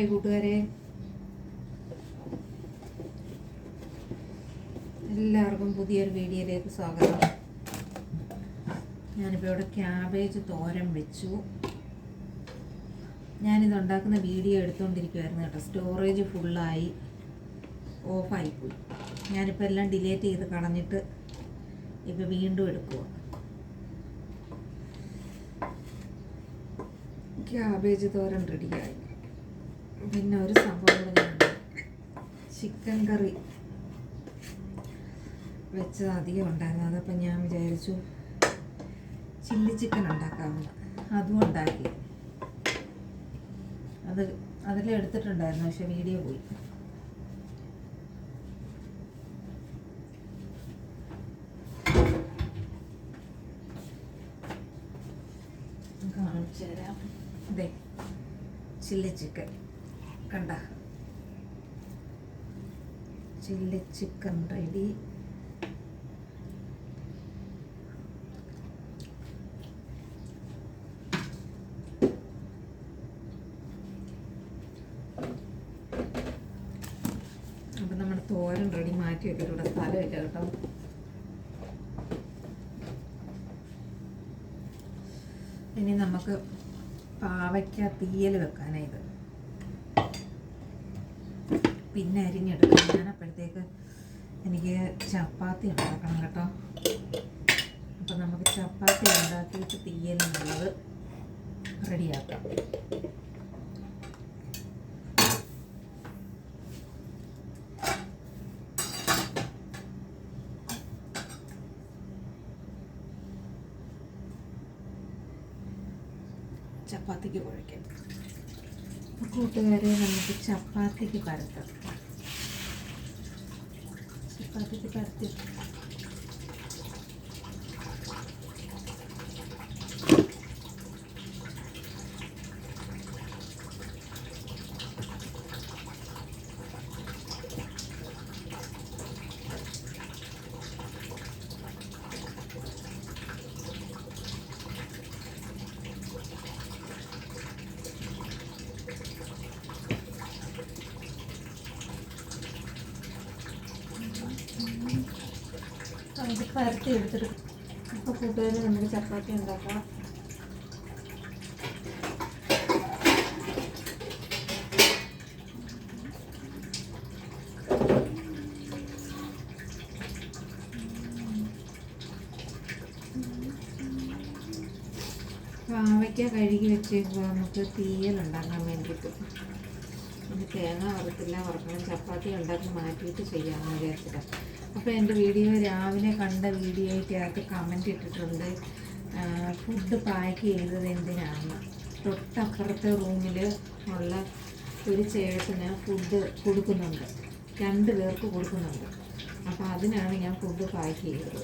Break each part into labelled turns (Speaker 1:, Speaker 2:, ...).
Speaker 1: Hi കൂട്ടുകാരെ. എല്ലാവർക്കും പുതിയൊരു വീഡിയോയിലേക്ക് സ്വാഗതം. ഞാനിപ്പോൾ ഇവിടെ ക്യാബേജ് തോരൻ വെച്ചു. ഞാനിത് ഉണ്ടാക്കുന്ന വീഡിയോ എടുത്തുകൊണ്ടിരിക്കുമായിരുന്നു കേട്ടോ. സ്റ്റോറേജ് ഫുള്ളായി ഓഫായിപ്പോയി ഞാനിപ്പോൾ എല്ലാം ഡിലേറ്റ് ചെയ്ത് കളഞ്ഞിട്ട് ഇപ്പോൾ വീണ്ടും എടുക്കുക ക്യാബേജ് തോരൻ റെഡിയായി പിന്നെ ഒരു സംഭവം ചിക്കൻ കറി വെച്ചത് അധികം ഉണ്ടായിരുന്നു. അതപ്പം ഞാൻ വിചാരിച്ചു ചില്ലി ചിക്കൻ ഉണ്ടാക്കാമെന്ന് അതും ഉണ്ടാക്കി. അത് അതിൽ എടുത്തിട്ടുണ്ടായിരുന്നു പക്ഷെ വീഡിയോ പോയി. കാണിച്ചു തരാം. അതെ ചില്ലി ചിക്കൻ കണ്ട. Chilli chicken ready. അപ്പം നമ്മുടെ തോരൻ റെഡി മാറ്റി വെക്കിട്ട് ഇവിടെ സ്ഥലമില്ല കേട്ടോ. ഇനി നമുക്ക് പാവയ്ക്ക തീയൽ വെക്കാനായത് പിന്നെ അരിഞ്ഞെടുക്കാം ഞാൻ അപ്പോഴത്തേക്ക് എനിക്ക് ചപ്പാത്തി ഉണ്ടാക്കണം കേട്ടോ. അപ്പം നമുക്ക് ചപ്പാത്തി ഉണ്ടാക്കിയിട്ട് തീയലെന്നുള്ളത് റെഡിയാക്കാം. ചപ്പാത്തിക്ക് കുഴയ്ക്കാം. കൂട്ടുകാരെ നമുക്ക് ചപ്പാത്തിക്ക് പരത്താം. ചപ്പാത്തിക്ക് പരത്തി നമുക്ക് പരത്തി എടുത്തിട്ട് അപ്പോൾ കൂട്ടുകാരെ നമുക്ക് ചപ്പാത്തി ഉണ്ടാക്കാം. പാവയ്ക്ക കഴുകി വെച്ചേക്കുക നമുക്ക് തീയൽ ഉണ്ടാക്കാൻ വേണ്ടിയിട്ട്. പിന്നെ തേങ്ങ വറുത്തില്ല. വറുക്കണം. ചപ്പാത്തി ഉണ്ടാക്കി മാറ്റിയിട്ട് ചെയ്യാമെന്ന് വിചാരിച്ചിട്ടാണ് അപ്പോൾ എന്റെ വീഡിയോ രാവിലെ കണ്ട വീഡിയോ ആയിട്ട് കമന്റ് ഇട്ടിട്ടുണ്ട്. ഫുഡ് പാക്ക് ചെയ്തത് എന്തിനാണ് തൊട്ടപ്പുറത്തെ റൂമിൽ ഉള്ള ഒരു ചേട്ടന് ഫുഡ് കൊടുക്കുന്നുണ്ട്. രണ്ട് പേർക്ക് കൊടുക്കുന്നുണ്ട്. അപ്പോൾ അതിനാണ് ഞാൻ ഫുഡ് പാക്ക് ചെയ്തത്.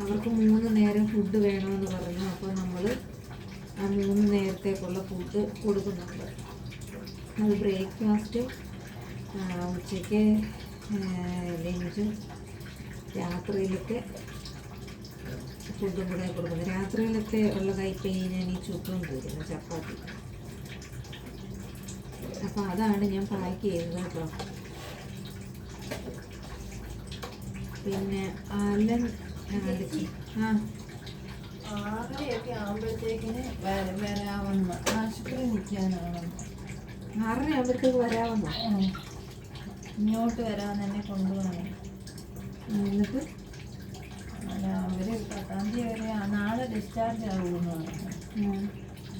Speaker 1: അവർക്ക് മൂന്ന് നേരം ഫുഡ് വേണമെന്ന് പറഞ്ഞു. അപ്പോൾ നമ്മൾ ആ മൂന്ന് നേരത്തേക്കുള്ള ഫുഡ് കൊടുക്കുന്നുണ്ട്. അത് ബ്രേക്ക്ഫാസ്റ്റും ഉച്ചയ്ക്ക് ലഞ്ചും രാത്രിയിലത്തെ ഫുഡും കൂടെ കൊടുക്കുന്നത് രാത്രിയിലത്തെ ഉള്ള കൈപ്പയി ഞാൻ ഈ കൂടുന്നു ചപ്പാത്തി. അപ്പോൾ അതാണ് ഞാൻ പാക്ക് ചെയ്യുന്നത് കേട്ടോ. പിന്നെ അല്ല ആ
Speaker 2: ആറരയൊക്കെ ആകുമ്പോഴത്തേക്കിന് വരാവുന്ന ആശുപത്രി നിൽക്കാനാണ്
Speaker 1: ആറര ആകുമ്പോഴത്തേക്ക് വരാമെന്നോ
Speaker 2: ഇങ്ങോട്ട് വരാൻ തന്നെ കൊണ്ടുപോകണം
Speaker 1: എന്നിട്ട്?
Speaker 2: അല്ല അവർ പത്താം തീയതി വരെ ആ, നാളെ ഡിസ്ചാർജ് ആകുമെന്ന് പറഞ്ഞു.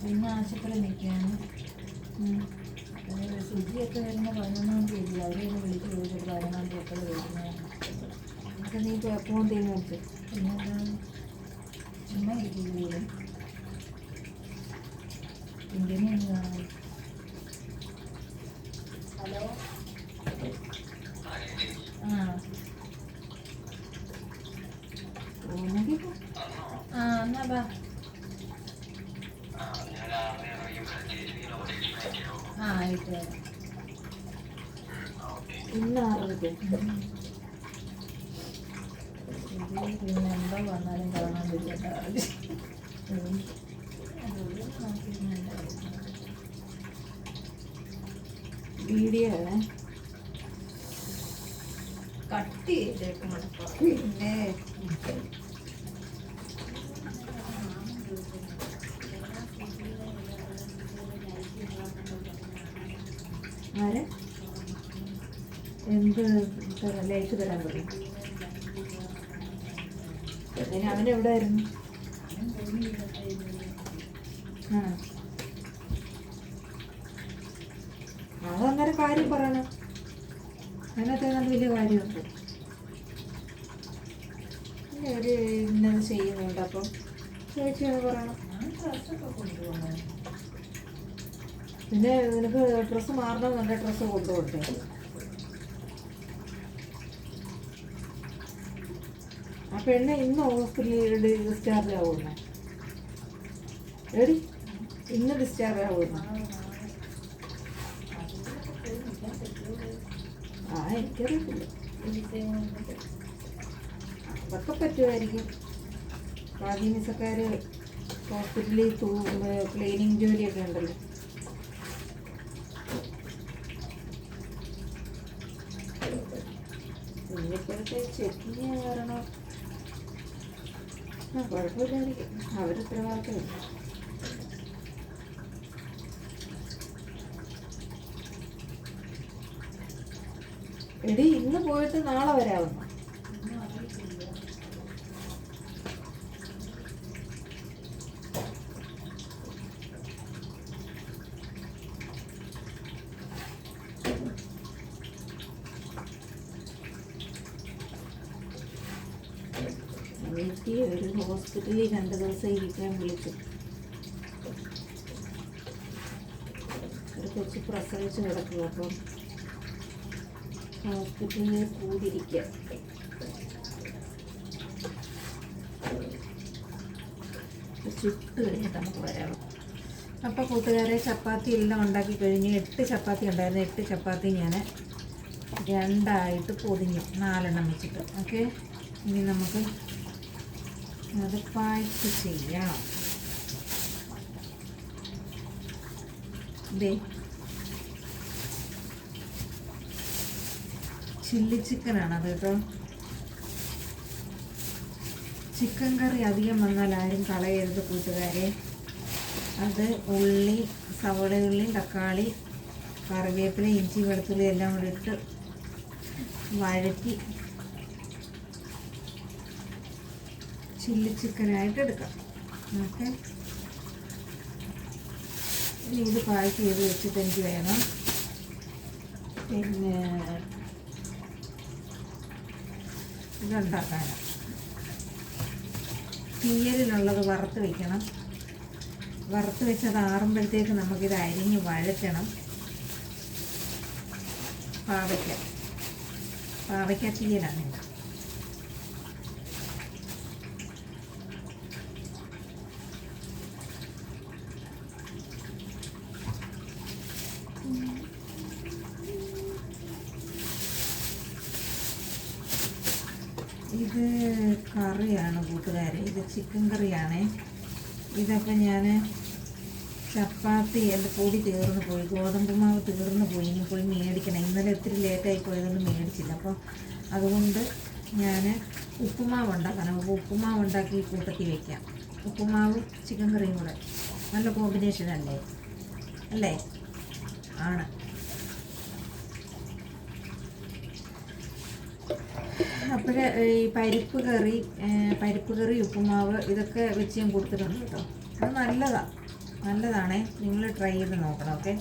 Speaker 2: പിന്നെ ആശുപത്രി
Speaker 1: നിൽക്കുകയാണ്.
Speaker 2: ശുചിയൊക്കെ വരുന്ന പതിനൊന്നാം തീയതി. അവരെന്നെ വിളിച്ച് ചോദിച്ചിട്ട് പതിനൊന്നാം തീയതി എപ്പോൾ വരുന്നത്
Speaker 1: അപ്പൊ നീ എപ്പോൾ തീരുമാനിച്ചു?
Speaker 2: പിന്നെന്താ ചുമ്മാ ഇരിക്കുകയും ഇങ്ങനെ ഹലോ? ആ ആയിട്ട് വരാം
Speaker 1: ഇന്ന്
Speaker 2: ഇത് പിന്നെ എന്തോ വന്നാലും കാണാൻ പറ്റാത്ത
Speaker 1: വീഡിയോ ആണ്
Speaker 2: കട്ട് ചെയ്തേക്കണം
Speaker 1: പിന്നെ ആരെ? എന്ത് ലൈറ്റ് തരാൻ പറയും അവൻ എവിടെ ആയിരുന്നു? ആ. അതങ്ങനെ കാര്യം പറയണം. അതിനകത്ത് നല്ല വലിയ കാര്യമുണ്ട് ഇന്നത് ചെയ്യുന്നുണ്ട് അപ്പം. ചേച്ചി അത് പറയണം. പിന്നെ നിനക്ക് ഡ്രസ്സ് മാറണം നല്ല ഡ്രസ്സ് കൊണ്ടുപോട്ടെ ആ പെണ്ണ് ഇന്ന് ഹോസ്പിറ്റലിൽ ഡിസ്ചാർജ് ആവുന്നു. എടി ഇന്ന് ഡിസ്ചാർജ് ആവുന്നു. ആ എനിക്കറിയില്ല അതൊക്കെ പറ്റുമായിരിക്കും. സ്വാധീനിച്ചക്കാർ ഹോസ്പിറ്റലിൽ ക്ലീനിങ് ജോലിയൊക്കെ ഉണ്ടല്ലോ. ഇന്നിപ്പോഴത്തെ ചെക്കിങ് കാരണം? ആ കുഴപ്പമില്ലായിരിക്കും അവർ ഉത്തരവാദിത്തമില്ല എടി ഇന്ന് പോയിട്ട് നാളെ വരാവുന്നു? എനിക്ക് ഒരു ഹോസ്പിറ്റലിൽ രണ്ട് ദിവസം ഇരിക്കാൻ വിളിച്ചു. ഒരു കൊച്ചു പ്രസവിച്ച് കിടക്കുക അപ്പം ഹോസ്പിറ്റലിൽ കൂടിയിരിക്കുക ചുട്ട് വരാം. അപ്പോൾ കൂട്ടുകാരെ ചപ്പാത്തി എല്ലാം ഉണ്ടാക്കി കഴിഞ്ഞ് എട്ട് ചപ്പാത്തി ഉണ്ടായിരുന്നു. എട്ട് ചപ്പാത്തി ഞാൻ രണ്ടായിട്ട് പൊതിഞ്ഞു. നാലെണ്ണം വെച്ചിട്ട്. ഓക്കെ? ഇനി നമുക്ക് അത് പായ്ക്ക് ചെയ്യാം ചില്ലി ചിക്കനാണ് അത് കേട്ടോ. ചിക്കൻ കറി അധികം വന്നാൽ ആരും കളയരുത് കൂട്ടുകാരെ. അത് ഉള്ളി സവോള ഉള്ളി തക്കാളി കറിവേപ്പില ഇഞ്ചി വെളുത്തുള്ളി എല്ലാം കൂടി ഇട്ട് വഴറ്റി ചില്ലി ചിക്കനായിട്ട് എടുക്കാം. ഓക്കെ. ഇനി ഇത് പാക്ക് ചെയ്ത് വെച്ചിട്ട് എനിക്ക് വേണം. പിന്നെ ഇതുണ്ടാക്കാനാണ് തീയലിനുള്ളത് വറുത്ത് വയ്ക്കണം വറുത്ത് വെച്ചത് ആറുമ്പോഴത്തേക്ക് നമുക്കിത് അരിഞ്ഞ് വഴറ്റണം. പാവയ്ക്ക. പാവയ്ക്ക തീയലാണ് ഇത്. കറിയാണ് കൂട്ടുകാരെ. ഇത് ചിക്കൻ കറിയാണേ. ഇതൊക്കെ ഞാൻ ചപ്പാത്തി എന്റെ പൊടി തീർന്നു പോയി. ഗോതമ്പ് മാവ് തീർന്നു പോയി. ഇനി പോയി മേടിക്കണം. ഇന്നലെ ഒത്തിരി ലേറ്റായി പോയതുകൊണ്ട് മേടിച്ചില്ല. അപ്പോൾ അതുകൊണ്ട് ഞാൻ ഉപ്പുമാവ് ഉണ്ടാക്കണം. അപ്പോൾ ഉപ്പുമാവ് ഉണ്ടാക്കി കൂട്ടത്തിൽ വയ്ക്കാം ഉപ്പുമാവ് ചിക്കൻ കറിയും കൂടെ. നല്ല കോമ്പിനേഷൻ അല്ലേ? അല്ലേ? ആണ്. അപ്പോൾ ഈ പരിപ്പ് കറി പരിപ്പ് കറി ഉപ്പുമാവ് ഇതൊക്കെ വെച്ച് ഞാൻ കൊടുത്തിട്ടുണ്ട് കേട്ടോ. അത് നല്ലതാണ് നല്ലതാണേ. നിങ്ങൾ ട്രൈ ചെയ്ത് നോക്കണം ഓക്കെ?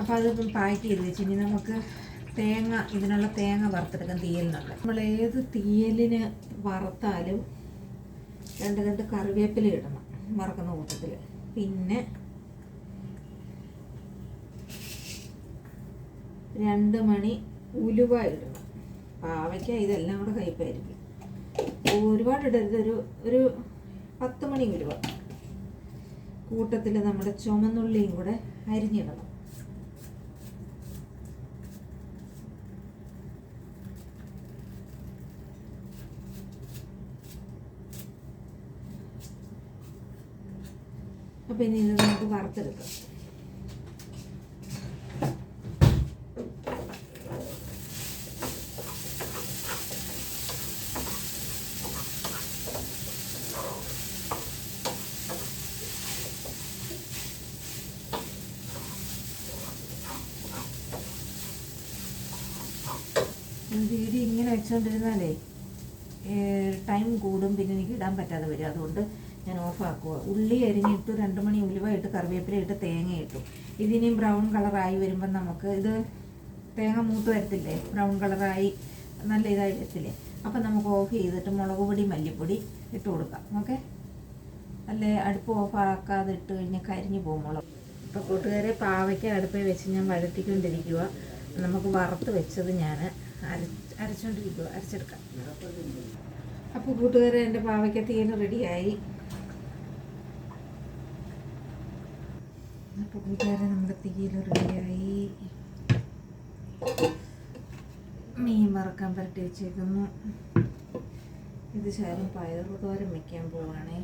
Speaker 1: അപ്പോൾ അതിപ്പം പാക്ക് ചെയ്ത് വെച്ച് ഇനി നമുക്ക് തേങ്ങ ഇതിനുള്ള തേങ്ങ വറുത്തെടുക്കാൻ തീയലിനുള്ള നമ്മൾ ഏത് തീയലിന് വറുത്താലും രണ്ട് രണ്ട് കറിവേപ്പില ഇടണം വറക്കുന്ന കൂട്ടത്തിൽ. പിന്നെ രണ്ട് മണി ഉലുവ ഇടണം. പാവയ്ക്ക ഇതെല്ലാം കൂടെ കയ്പായിരിക്കും ഒരുപാട് ഇടരുത് ഒരു ഒരു പത്ത് മണി ഉലുവ കൂട്ടത്തിൽ നമ്മുടെ ചുമന്നുള്ളിയും കൂടെ അരിഞ്ഞിടണം. അപ്പം ഇനി ഇത് നമുക്ക് വറുത്തെടുക്കാം. വീഡിയോ ഇങ്ങനെ വെച്ചുകൊണ്ടിരുന്നാലേ ടൈം കൂടും പിന്നെ എനിക്ക് ഇടാൻ പറ്റാതെ വരും. അതുകൊണ്ട് ഞാൻ ഓഫാക്കുക ഉള്ളി അരിഞ്ഞിട്ടു രണ്ട് മണി ഉലുവ ഇട്ട് കറിവേപ്പില ഇട്ട് തേങ്ങ ഇട്ടു. ഇതിനിയും ബ്രൗൺ കളറായി വരുമ്പോൾ നമുക്ക് ഇത് തേങ്ങ മൂത്ത് വരത്തില്ലേ? ബ്രൗൺ കളറായി നല്ല ഇതായി വരത്തില്ലേ? അപ്പം നമുക്ക് ഓഫ് ചെയ്തിട്ട് മുളക് പൊടി മല്ലിപ്പൊടി ഇട്ട് കൊടുക്കാം. ഓക്കെ? അല്ലേ? അടുപ്പ് ഓഫാക്കാതെ ഇട്ട് കഴിഞ്ഞാൽ കരിഞ്ഞു പോകും മുളക്. അപ്പോൾ കൂട്ടുകാരെ പാവയ്ക്ക അടുപ്പിൽ വെച്ച് ഞാൻ വഴത്തിക്കൊണ്ടിരിക്കുക നമുക്ക് വറുത്ത് വെച്ചത് ഞാൻ അര അരച്ചെടുക്കാം. അപ്പോൾ കൂട്ടുകാരെ എന്റെ പാവയ്ക്ക തീയൽ റെഡിയായി. അപ്പോൾ കൂട്ടുകാരെ നമ്മുടെ തീയൽ റെഡിയായി. മീൻ വറക്കാൻ പരട്ടി വെച്ചേക്കുന്നു. ഇത് ശാലും പയറുതോരം വെക്കാൻ പോവാണേ.